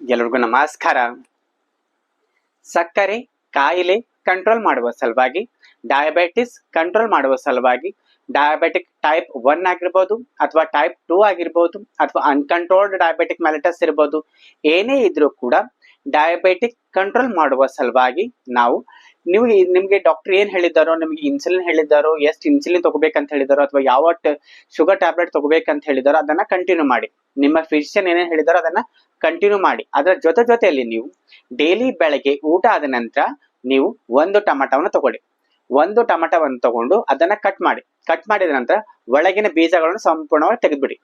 ಎಲ್ರಿಗೂ ನಮಸ್ಕಾರ. ಸಕ್ಕರೆ ಕಾಯಿಲೆ ಕಂಟ್ರೋಲ್ ಮಾಡುವ ಸಲುವಾಗಿ ಡಯಾಬಿಟಿಸ್ ಕಂಟ್ರೋಲ್ ಮಾಡುವ ಸಲುವಾಗಿ ಡಯಾಬೆಟಿಕ್ ಟೈಪ್ ಒನ್ ಆಗಿರ್ಬೋದು ಅಥವಾ ಟೈಪ್ ಟೂ ಆಗಿರ್ಬೋದು ಅಥವಾ ಅನ್ಕಂಟ್ರೋಲ್ಡ್ ಡಯಾಬೆಟಿಕ್ ಮೆಲಿಟಸ್ ಇರ್ಬೋದು, ಏನೇ ಇದ್ರೂ ಕೂಡ ಡಯಾಬೆಟಿಕ್ ಕಂಟ್ರೋಲ್ ಮಾಡುವ ಸಲುವಾಗಿ ನಾವು ನೀವು ನಿಮ್ಗೆ ಡಾಕ್ಟರ್ ಏನ್ ಹೇಳಿದ್ದಾರೋ, ನಿಮ್ಗೆ ಇನ್ಸುಲಿನ್ ಹೇಳಿದ್ದಾರೋ, ಎಷ್ಟು ಇನ್ಸುಲಿನ್ ತಗೋಬೇಕಂತ ಹೇಳಿದಾರೋ, ಅಥವಾ ಯಾವ ಶುಗರ್ ಟ್ಯಾಬ್ಲೆಟ್ ತಗೋಬೇಕಂತ ಹೇಳಿದಾರೋ, ಅದನ್ನ ಕಂಟಿನ್ಯೂ ಮಾಡಿ. ನಿಮ್ಮ ಫಿಸಿಷಿಯನ್ ಏನೇನ್ ಹೇಳಿದಾರೋ ಅದನ್ನ ಕಂಟಿನ್ಯೂ ಮಾಡಿ. ಅದರ ಜೊತೆ ಜೊತೆಯಲ್ಲಿ ನೀವು ಡೈಲಿ ಬೆಳಗ್ಗೆ ಊಟ ಆದ ನಂತರ ನೀವು ಒಂದು ಟಮಾಟವನ್ನು ತಗೊಳ್ಳಿ. ಒಂದು ಟಮಾಟವನ್ನು ತಗೊಂಡು ಅದನ್ನ ಕಟ್ ಮಾಡಿ. ಕಟ್ ಮಾಡಿದ ನಂತರ ಒಳಗಿನ ಬೀಜಗಳನ್ನು ಸಂಪೂರ್ಣವಾಗಿ ತೆಗೆದ್ಬಿಡಿ.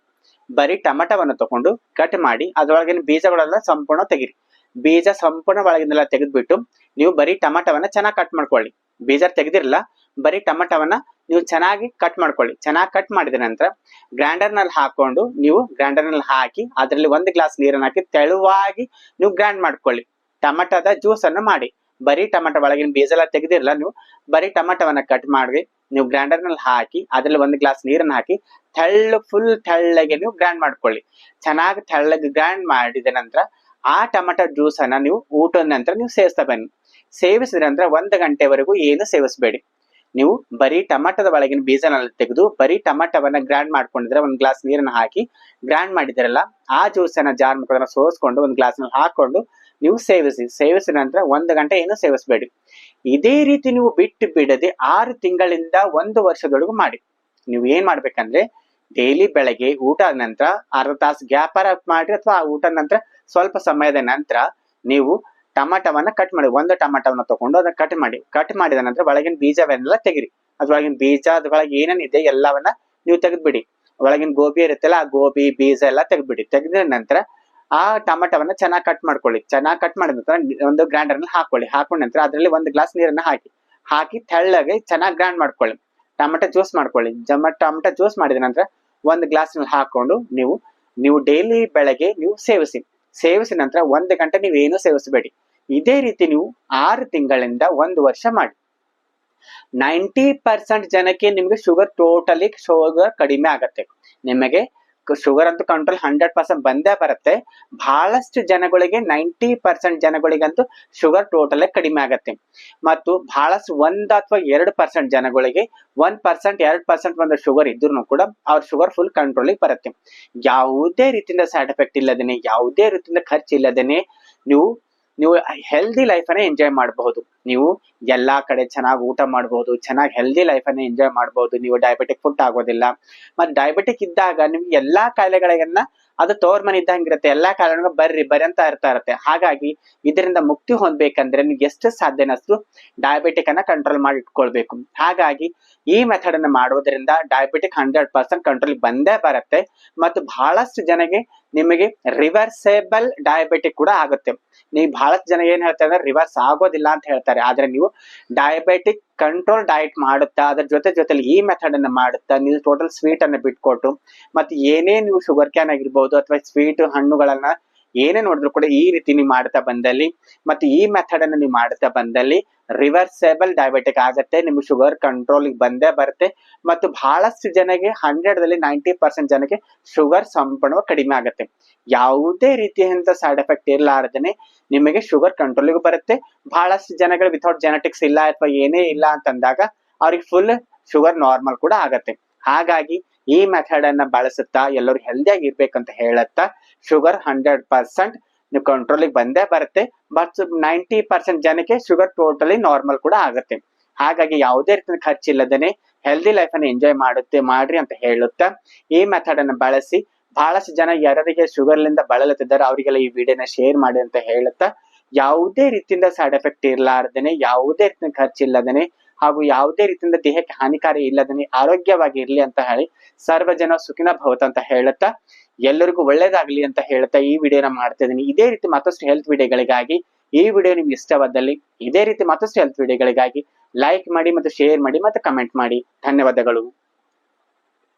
ಬರೀ ಟಮಾಟವನ್ನು ತಗೊಂಡು ಕಟ್ ಮಾಡಿ, ಅದರೊಳಗಿನ ಬೀಜಗಳೆಲ್ಲ ಸಂಪೂರ್ಣ ತೆಗಿರಿ. ಬೀಜ ಸಂಪೂರ್ಣ ಒಳಗಿನೆಲ್ಲ ತೆಗೆದ್ಬಿಟ್ಟು ನೀವು ಬರೀ ಟಮಾಟವನ್ನ ಚೆನ್ನಾಗಿ ಕಟ್ ಮಾಡ್ಕೊಳ್ಳಿ. ಬೀಜ ತೆಗೆದಿರಲ್ಲ, ಬರೀ ಟಮಾಟವನ್ನ ನೀವು ಚೆನ್ನಾಗಿ ಕಟ್ ಮಾಡ್ಕೊಳ್ಳಿ. ಚೆನ್ನಾಗಿ ಕಟ್ ಮಾಡಿದ ನಂತರ ಗ್ರೈಂಡರ್ನಲ್ಲಿ ಹಾಕೊಂಡು ನೀವು ಗ್ರೈಂಡರ್ನಲ್ಲಿ ಹಾಕಿ ಅದರಲ್ಲಿ ಒಂದು ಗ್ಲಾಸ್ ನೀರನ್ನು ಹಾಕಿ ತೆಳುವಾಗಿ ನೀವು ಗ್ರೈಂಡ್ ಮಾಡ್ಕೊಳ್ಳಿ. ಟಮಾಟದ ಜ್ಯೂಸ್ ಅನ್ನು ಮಾಡಿ. ಬರೀ ಟಮಾಟ ಒಳಗಿನ ಬೀಜ ಎಲ್ಲ ತೆಗೆದಿರಲ್ಲ, ನೀವು ಬರೀ ಟಮಾಟವನ್ನ ಕಟ್ ಮಾಡಿ ನೀವು ಗ್ರೈಂಡರ್ನಲ್ಲಿ ಹಾಕಿ ಅದರಲ್ಲಿ ಒಂದು ಗ್ಲಾಸ್ ನೀರನ್ನು ಹಾಕಿ ತೆಳ್ಳು ಫುಲ್ ತೆಳ್ಳಗೆ ನೀವು ಗ್ರೈಂಡ್ ಮಾಡ್ಕೊಳ್ಳಿ. ಚೆನ್ನಾಗಿ ತೆಳ್ಳಗೆ ಗ್ರೈಂಡ್ ಮಾಡಿದ ನಂತರ ಆ ಟೊಮೆಟೊ ಜ್ಯೂಸ್ ನೀವು ಊಟದ ನಂತರ ನೀವು ಸೇವಿಸ್ತಾ ಬನ್ನಿ. ಸೇವಿಸಿದ ನಂತರ ಒಂದು ಗಂಟೆವರೆಗೂ ಏನು ಸೇವಿಸಬೇಡಿ. ನೀವು ಬರೀ ಟಮಾಟದ ಒಳಗಿನ ಬೀಜನ ತೆಗೆದು ಬರೀ ಟಮಾಟವನ್ನ ಗ್ರೈಂಡ್ ಮಾಡ್ಕೊಂಡಿದ್ರೆ ಒಂದು ಗ್ಲಾಸ್ ನೀರನ್ನ ಹಾಕಿ ಗ್ರೈಂಡ್ ಮಾಡಿದಿರಲ್ಲ ಆ ಜ್ಯೂಸ್ ಅನ್ನ ಜಾರ್ ಸೋಸ್ಕೊಂಡು ಒಂದು ಗ್ಲಾಸ್ನಲ್ಲಿ ಹಾಕ್ಕೊಂಡು ನೀವು ಸೇವಿಸಿ. ಸೇವಿಸಿದ ನಂತರ ಒಂದು ಗಂಟೆ ಏನು ಸೇವಿಸಬೇಡಿ. ಇದೇ ರೀತಿ ನೀವು ಬಿಟ್ಟು ಬಿಡದೆ ಆರು ತಿಂಗಳಿಂದ ಒಂದು ವರ್ಷದೊಳಗೂ ಮಾಡಿ. ನೀವು ಏನ್ ಮಾಡ್ಬೇಕಂದ್ರೆ ಡೈಲಿ ಬೆಳಗ್ಗೆ ಊಟ ನಂತರ ಅರ್ಧ ತಾಸು ಗ್ಯಾಪ್ ಮಾಡಿ ಅಥವಾ ಊಟದ ನಂತರ ಸ್ವಲ್ಪ ಸಮಯದ ನಂತರ ನೀವು ಟಮಾಟವನ್ನ ಕಟ್ ಮಾಡಿ, ಒಂದು ಟಮಾಟವನ್ನ ತಗೊಂಡು ಅದನ್ನ ಕಟ್ ಮಾಡಿ ಕಟ್ ಮಾಡಿದ ನಂತರ ಒಳಗಿನ ಬೀಜವನ್ನೆಲ್ಲ ತೆಗಿರಿ. ಅದ್ರೊಳಗಿನ ಬೀಜ ಅದ್ರೊಳಗೆ ಏನೇನಿದೆ ಎಲ್ಲವನ್ನ ನೀವು ತೆಗೆದ್ಬಿಡಿ. ಒಳಗಿನ ಗೋಬಿ ಇರುತ್ತಲ್ಲ, ಆ ಗೋಬಿ, ಬೀಜ ಎಲ್ಲ ತೆಗೆದ್ಬಿಡಿ. ತೆಗೆದ ನಂತರ ಆ ಟಮಾಟವನ್ನ ಚೆನ್ನಾಗಿ ಕಟ್ ಮಾಡ್ಕೊಳ್ಳಿ. ಚೆನ್ನಾಗಿ ಕಟ್ ಮಾಡಿದ ನಂತರ ಒಂದು ಗ್ರೈಂಡರ್ನಲ್ಲಿ ಹಾಕೊಳ್ಳಿ. ಹಾಕೊಂಡ ನಂತರ ಅದರಲ್ಲಿ ಒಂದು ಗ್ಲಾಸ್ ನೀರನ್ನ ಹಾಕಿ. ಹಾಕಿ ತೆಳ್ಳಗೆ ಚೆನ್ನಾಗಿ ಗ್ರೈಂಡ್ ಮಾಡ್ಕೊಳ್ಳಿ. ಟಮಾಟ ಜ್ಯೂಸ್ ಮಾಡ್ಕೊಳ್ಳಿ. ಜಮ ಟಮಾಟ ಜ್ಯೂಸ್ ಮಾಡಿದ ನಂತರ ಒಂದು ಗ್ಲಾಸ್ನಲ್ಲಿ ಹಾಕೊಂಡು ನೀವು ನೀವು ಡೈಲಿ ಬೆಳಗ್ಗೆ ನೀವು ಸೇವಿಸಿ. ಸೇವಿಸಿದ ನಂತರ ಒಂದು ಗಂಟೆ ನೀವು ಏನು ಸೇವಿಸಬೇಡಿ. ಇದೇ ರೀತಿ ನೀವು ಆರು ತಿಂಗಳಿಂದ ಒಂದು ವರ್ಷ ಮಾಡಿ. ನೈಂಟಿ ಪರ್ಸೆಂಟ್ ಜನಕ್ಕೆ ನಿಮಗೆ ಶುಗರ್ ಟೋಟಲಿ ಶುಗರ್ ಕಡಿಮೆ ಆಗತ್ತೆ. ನಿಮಗೆ ಶುಗರ್ ಅಂತೂ ಕಂಟ್ರೋಲ್ ಹಂಡ್ರೆಡ್ ಪರ್ಸೆಂಟ್ ಬಂದೇ ಬರುತ್ತೆ. ಬಹಳಷ್ಟು ಜನಗಳಿಗೆ ನೈಂಟಿ ಪರ್ಸೆಂಟ್ ಜನಗಳಿಗಂತೂ ಶುಗರ್ ಟೋಟಲ್ ಕಡಿಮೆ ಆಗತ್ತೆ. ಮತ್ತು ಬಹಳಷ್ಟು ಒಂದ್ ಅಥವಾ ಎರಡು ಪರ್ಸೆಂಟ್ ಜನಗಳಿಗೆ ಒಂದ್ ಪರ್ಸೆಂಟ್ ಎರಡು ಪರ್ಸೆಂಟ್ ಒಂದು ಶುಗರ್ ಇದ್ರೂ ಕೂಡ ಅವ್ರ ಶುಗರ್ ಫುಲ್ ಕಂಟ್ರೋಲಿಗೆ ಬರುತ್ತೆ. ಯಾವುದೇ ರೀತಿಯಿಂದ ಸೈಡ್ ಎಫೆಕ್ಟ್ ಇಲ್ಲದೇನೆ, ಯಾವುದೇ ರೀತಿಯಿಂದ ಖರ್ಚು ಇಲ್ಲದೇನೆ ನೀವು ನೀವು ಹೆಲ್ದಿ ಲೈಫ್ ಅನ್ನ ಎಂಜಾಯ್ ಮಾಡಬಹುದು. ನೀವು ಎಲ್ಲಾ ಕಡೆ ಚೆನ್ನಾಗಿ ಊಟ ಮಾಡಬಹುದು, ಚೆನ್ನಾಗಿ ಹೆಲ್ದಿ ಲೈಫ್ ಅನ್ನ ಎಂಜಾಯ್ ಮಾಡಬಹುದು. ನೀವು ಡಯಾಬಿಟಿಕ್ ಫುಡ್ ಆಗೋದಿಲ್ಲ. ಮತ್ತೆ ಡಯಾಬಿಟಿಕ್ ಇದ್ದಾಗ ನಿಮ್ಗೆ ಎಲ್ಲಾ ಕಾಯಿಲೆಗಳನ್ನ ಅದು ತೋರ್ ಮನೆ ಇದ್ದಂಗಿರುತ್ತೆ ಎಲ್ಲಾ ಕಾರಣಕ್ಕೂ ಬರ್ರಿ ಬರ್ರಿ ಅಂತ ಇರ್ತಾ ಇರುತ್ತೆ. ಹಾಗಾಗಿ ಇದರಿಂದ ಮುಕ್ತಿ ಹೊಂದ್ಬೇಕಂದ್ರೆ ನೀವು ಎಷ್ಟು ಸಾಧ್ಯನಷ್ಟು ಡಯಾಬಿಟಿಕ್ ಅನ್ನ ಕಂಟ್ರೋಲ್ ಮಾಡಿ ಇಟ್ಕೊಳ್ಬೇಕು. ಹಾಗಾಗಿ ಈ ಮೆಥಡ್ ಅನ್ನ ಮಾಡುವುದರಿಂದ ಡಯಾಬಿಟಿಕ್ ಹಂಡ್ರೆಡ್ ಪರ್ಸೆಂಟ್ ಕಂಟ್ರೋಲ್ ಬಂದೇ ಬರುತ್ತೆ ಮತ್ತು ಬಹಳಷ್ಟು ಜನಗೆ ನಿಮಗೆ ರಿವರ್ಸೇಬಲ್ ಡಯಾಬಿಟಿಕ್ ಕೂಡ ಆಗುತ್ತೆ. ನೀವು ಬಹಳಷ್ಟು ಜನ ಏನ್ ಹೇಳ್ತಾರೆ ರಿವರ್ಸ್ ಆಗೋದಿಲ್ಲ ಅಂತ ಹೇಳ್ತಾರೆ. ಆದ್ರೆ ನೀವು ಡಯಾಬಿಟಿಕ್ ಕಂಟ್ರೋಲ್ ಡಯಟ್ ಮಾಡುತ್ತಾ, ಅದ್ರ ಜೊತೆ ಜೊತೆಲಿ ಈ ಮೆಥಡ್ ಅನ್ನ ಮಾಡುತ್ತಾ, ನೀವು ಟೋಟಲ್ ಸ್ವೀಟ್ ಅನ್ನ ಬಿಟ್ಕೊಟ್ಟು, ಮತ್ತೆ ಏನೇ ನೀವು ಶುಗರ್ ಕ್ಯಾನ್ ಆಗಿರ್ಬೋದು ಅಥವಾ ಸ್ವೀಟ್ ಹಣ್ಣುಗಳನ್ನ ಏನೇ ನೋಡಿದ್ರು ಕೂಡ ಈ ರೀತಿ ನೀವು ಮಾಡ್ತಾ ಬಂದಲ್ಲಿ ಮತ್ತೆ ಈ ಮೆಥಡ್ ಅನ್ನು ನೀವು ಮಾಡ್ತಾ ಬಂದಲ್ಲಿ ರಿವರ್ಸೇಬಲ್ ಡಯಾಬಿಟಿಕ್ ಆಗುತ್ತೆ ನಿಮ್ಗೆ ಶುಗರ್ ಕಂಟ್ರೋಲ್ ಬಂದೇ ಬರುತ್ತೆ ಮತ್ತು ಬಹಳಷ್ಟು ಜನಗೆ ಹಂಡ್ರೆಡ್ದಲ್ಲಿ ನೈಂಟಿ ಪರ್ಸೆಂಟ್ ಜನಕ್ಕೆ ಶುಗರ್ ಸಂಪೂರ್ಣ ಕಡಿಮೆ ಆಗುತ್ತೆ. ಯಾವುದೇ ರೀತಿಯಂತ ಸೈಡ್ ಎಫೆಕ್ಟ್ ಇರಲಾರ್ದೇನೆ ನಿಮಗೆ ಶುಗರ್ ಕಂಟ್ರೋಲಿಗೂ ಬರುತ್ತೆ. ಬಹಳಷ್ಟು ಜನಗಳು ವಿಥೌಟ್ ಜೆನೆಟಿಕ್ಸ್ ಇಲ್ಲ ಅಥವಾ ಏನೇ ಇಲ್ಲ ಅಂತಂದಾಗ ಅವ್ರಿಗೆ ಫುಲ್ ಶುಗರ್ ನಾರ್ಮಲ್ ಕೂಡ ಆಗತ್ತೆ. ಹಾಗಾಗಿ ಈ ಮೆಥಡ್ ಅನ್ನ ಬಳಸುತ್ತಾ ಎಲ್ಲರೂ ಹೆಲ್ದಿಯಾಗಿ ಇರ್ಬೇಕಂತ ಹೇಳುತ್ತಾ ಶುಗರ್ ಹಂಡ್ರೆಡ್ ಪರ್ಸೆಂಟ್ ನೀವು ಕಂಟ್ರೋಲಿಗೆ ಬಂದೇ ಬರುತ್ತೆ. ಬಟ್ ನೈಂಟಿ ಪರ್ಸೆಂಟ್ ಜನಕ್ಕೆ ಶುಗರ್ ಟೋಟಲಿ ನಾರ್ಮಲ್ ಕೂಡ ಆಗುತ್ತೆ. ಹಾಗಾಗಿ ಯಾವುದೇ ರೀತಿಯ ಖರ್ಚಿಲ್ಲದೇನೆ ಹೆಲ್ದಿ ಲೈಫ್ ಅನ್ನು ಎಂಜಾಯ್ ಮಾಡುತ್ತೆ, ಮಾಡ್ರಿ ಅಂತ ಹೇಳುತ್ತಾ ಈ ಮೆಥಡ್ ಅನ್ನು ಬಳಸಿ ಬಹಳಷ್ಟು ಜನ ಯಾರಿಗೆ ಶುಗರ್ ಲಿಂದ ಬಳಲುತ್ತಿದ್ದಾರೆ ಅವರಿಗೆಲ್ಲ ಈ ವಿಡಿಯೋನ ಶೇರ್ ಮಾಡಿ ಅಂತ ಹೇಳುತ್ತಾ ಯಾವುದೇ ರೀತಿಯಿಂದ ಸೈಡ್ ಎಫೆಕ್ಟ್ ಇರ್ಲಾರ್ದೇನೆ, ಯಾವುದೇ ರೀತಿಯ ಖರ್ಚಿಲ್ಲದೇನೆ ಹಾಗೂ ಯಾವುದೇ ರೀತಿಯಿಂದ ದೇಹಕ್ಕೆ ಹಾನಿಕಾರಿ ಇಲ್ಲದೇನೆ ಆರೋಗ್ಯವಾಗಿ ಇರಲಿ ಅಂತ ಹೇಳಿ ಸರ್ವಜನ ಸುಖಿನ ಭವತ ಅಂತ ಹೇಳುತ್ತಾ ಎಲ್ಲರಿಗೂ ಒಳ್ಳೇದಾಗಲಿ ಅಂತ ಹೇಳ್ತಾ ಈ ವಿಡಿಯೋನ ಮಾಡ್ತಾ ಇದ್ದೀನಿ. ಇದೇ ರೀತಿ ಮತ್ತಷ್ಟು ಹೆಲ್ತ್ ವಿಡಿಯೋಗಳಿಗಾಗಿ ಈ ವಿಡಿಯೋ ನಿಮ್ಗೆ ಇಷ್ಟವಾದಲ್ಲಿ ಇದೇ ರೀತಿ ಮತ್ತಷ್ಟು ಹೆಲ್ತ್ ವಿಡಿಯೋಗಳಿಗಾಗಿ ಲೈಕ್ ಮಾಡಿ ಮತ್ತು ಶೇರ್ ಮಾಡಿ ಮತ್ತು ಕಮೆಂಟ್ ಮಾಡಿ. ಧನ್ಯವಾದಗಳು.